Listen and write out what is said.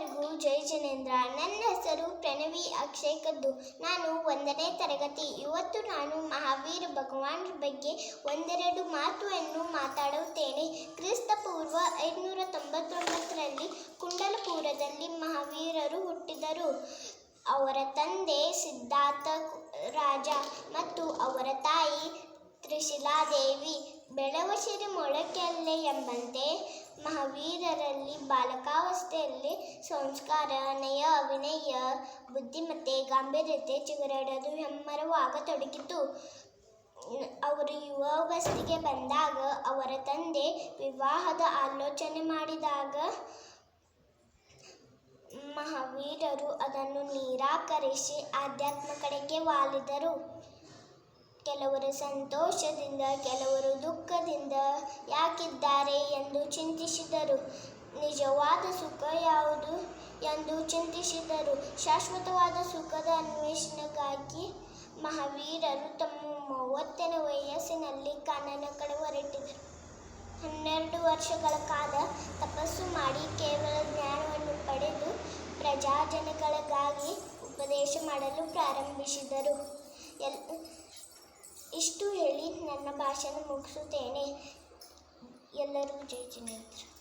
ಎಲ್ಲರಿಗೂ ಜೈ ಜಿನೇಂದ್ರ. ನನ್ನ ಹೆಸರು ಪ್ರಣವಿ ಅಕ್ಷಯ್ ಕದ್ದು. ನಾನು ಒಂದನೇ ತರಗತಿ. ಇವತ್ತು ನಾನು ಮಹಾವೀರ ಭಗವಾನ್ರ ಬಗ್ಗೆ ಒಂದೆರಡು ಮಾತುವನ್ನು ಮಾತಾಡುತ್ತೇನೆ. ಕ್ರಿಸ್ತ ಪೂರ್ವ ಐದುನೂರ ತೊಂಬತ್ತೊಂಬತ್ತರಲ್ಲಿ ಕುಂಡಲಪುರದಲ್ಲಿ ಮಹಾವೀರರು ಹುಟ್ಟಿದರು. ಅವರ ತಂದೆ ಸಿದ್ಧಾರ್ಥ ರಾಜ ಮತ್ತು ಅವರ ತಾಯಿ ತ್ರಿಶಿಲಾದೇವಿ ಬೆಳವಸಿರಿ ಮೊಳಕೆಯಲ್ಲೇ ಎಂಬಂತೆ ಮಹಾವೀರರಲ್ಲಿ ಬಾಲಕಾವಸ್ಥೆಯಲ್ಲಿ ಸಂಸ್ಕಾರ ನಯ ವಿನಯ ಬುದ್ಧಿಮತ್ತೆ ಗಾಂಭೀರ್ಯತೆ ಚಿಗುರಡದು ಹೆಮ್ಮರವಾಗತೊಡಗಿತು ಅವರು ಯುವಾವಸ್ಥೆಗೆ ಬಂದಾಗ ಅವರ ತಂದೆ ವಿವಾಹದ ಆಲೋಚನೆ ಮಾಡಿದಾಗ ಮಹಾವೀರರು ಅದನ್ನು ನಿರಾಕರಿಸಿ ಆಧ್ಯಾತ್ಮ ಕಡೆಗೆ ವಾಲಿದರು. ಕೆಲವರು ಸಂತೋಷದಿಂದ, ಕೆಲವರು ದುಃಖದಿಂದ ಯಾಕಿದ್ದಾರೆ ಎಂದು ಚಿಂತಿಸಿದರು. ನಿಜವಾದ ಸುಖ ಯಾವುದು ಎಂದು ಚಿಂತಿಸಿದರು. ಶಾಶ್ವತವಾದ ಸುಖದ ಅನ್ವೇಷಣೆಗಾಗಿ ಮಹಾವೀರರು ತಮ್ಮ ಮೂವತ್ತನೇ ವಯಸ್ಸಿನಲ್ಲಿ ಕಾನನ ಕಡೆ ಹೊರಟಿದರು ಹನ್ನೆರಡು ವರ್ಷಗಳ ಕಾಲ ತಪಸ್ಸು ಮಾಡಿ ಕೇವಲ ಜ್ಞಾನವನ್ನು ಪಡೆದು ಪ್ರಜಾಜನಗಳಿಗಾಗಿ ಉಪದೇಶ ಮಾಡಲು ಪ್ರಾರಂಭಿಸಿದರು. ಎಲ್ ಇಷ್ಟು ಹೇಳಿ ನನ್ನ ಭಾಷಣ ಮುಗಿಸುತ್ತೇನೆ. ಎಲ್ಲರೂ ಜೈ ಜಿನೇಂದ್ರ.